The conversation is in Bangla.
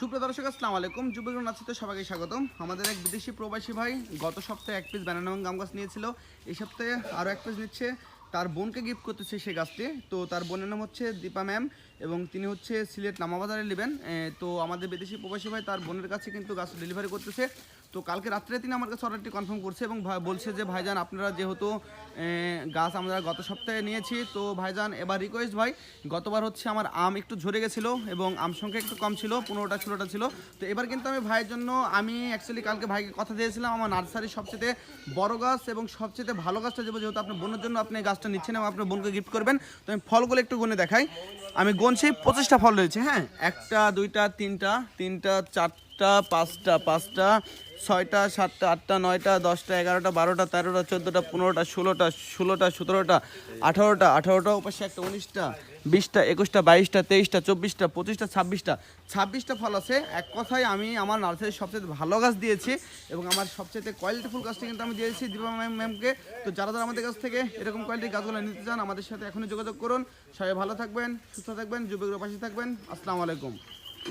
সুপ্রিয় দর্শক, আসসালামু আলাইকুম। যুবগ্রহণ নাচিতে সবাইকে স্বাগতম। আমাদের এক বিদেশি প্রবাসী ভাই গত সপ্তাহে এক পিস ব্যানানা এবং গাম গাছ নিয়েছিল। এই সপ্তাহে আরও এক পিস নিচ্ছে। তার বোনকে গিফট করতেছে সেই গাছটি। তো তার বোনের নাম হচ্ছে দীপা ম্যাম এবং তিনি হচ্ছে সিলেট নামাবাজারে নেবেন। তো আমাদের বিদেশি প্রবাসী ভাই তার বোনের কাছে কিন্তু গাছ ডেলিভারি করতেছে। তো কালকে রাত্রে তিনি আমার কাছে অর্ডারটি কনফার্ম করছে এবং বলছে যে, ভাইজান, আপনারা যেহেতু গাছ আমরা গত সপ্তাহে নিয়েছি, তো ভাইজান, এবার রিকোয়েস্ট ভাই, গতবার হচ্ছে আমার আম একটু ঝরে গেছিল এবং আম সংখ্যা একটু কম ছিল, পনেরোটা, ষোলোটা ছিল। তো এবার কিন্তু আমি ভাইয়ের জন্য, আমি অ্যাকচুয়ালি কালকে ভাইকে কথা দিয়েছিলাম, আমার নার্সারির সবচেয়ে বড় গাছ এবং সবচেয়ে ভালো গাছটা দেবো যেহেতু আপনার বোনের জন্য আপনি গাছটা নিচ্ছেন এবং আপনার বোনকে গিফট করবেন, তো আমি ফলগুলো একটু গুনে দেখাই। আমি গুনছি, পঁচিশটা ফল রয়েছে হ্যাঁ? একটা, দুইটা, তিনটা তিনটা, চারটা পাঁচটা পাঁচটা পাঁচটা, ছয়টা, সাতটা, আটটা, নয়টা, দশটা, এগারোটা, বারোটা, তেরোটা, চোদ্দোটা, পনেরোটা, ষোলোটা ষোলোটা, সতেরোটা, আঠারোটা আঠারোটা উপাশে একটা উনিশটা, বিশটা, একুশটা, বাইশটা, তেইশটা, চব্বিশটা, পঁচিশটা, ছাব্বিশটা। ছাব্বিশটা ফল আছে। এক কথায় আমি আমার নার্সারির সবচেয়ে ভালো গাছ দিয়েছি এবং আমার সবচেয়ে কোয়ালিটিফুল গাছটা কিন্তু আমি দিয়েছি দীপা ম্যাম ম্যামকে। তো যারা যারা আমাদের কাছ থেকে এরকম কোয়ালিটির গাছগুলো নিতে চান, আমাদের সাথে এখনই যোগাযোগ করুন। সবাই ভালো থাকবেন, সুস্থ থাকবেন, যুবকের পাশে থাকবেন। আসসালামু আলাইকুম।